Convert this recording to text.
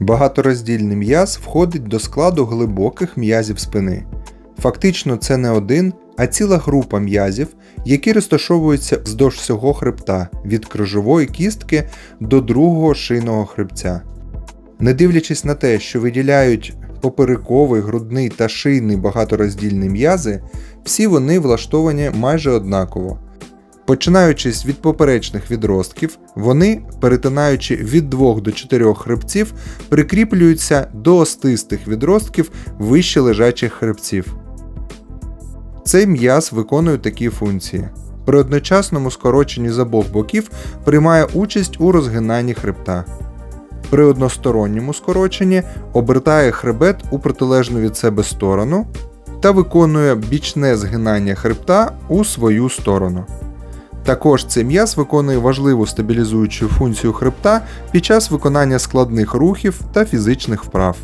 Багатороздільний м'яз входить до складу глибоких м'язів спини. Фактично, це не один, а ціла група м'язів, які розташовуються вздовж всього хребта від крижової кістки до другого шийного хребця. Не дивлячись на те, що виділяють поперековий, грудний та шийний багатороздільні м'язи, всі вони влаштовані майже однаково. Починаючись від поперечних відростків, вони, перетинаючи від 2 до 4 хребців, прикріплюються до остистих відростків вище лежачих хребців. Цей м'яз виконує такі функції. При одночасному скороченні з обох боків приймає участь у розгинанні хребта. При односторонньому скороченні обертає хребет у протилежну від себе сторону та виконує бічне згинання хребта у свою сторону. Також цей м'яз виконує важливу стабілізуючу функцію хребта під час виконання складних рухів та фізичних вправ.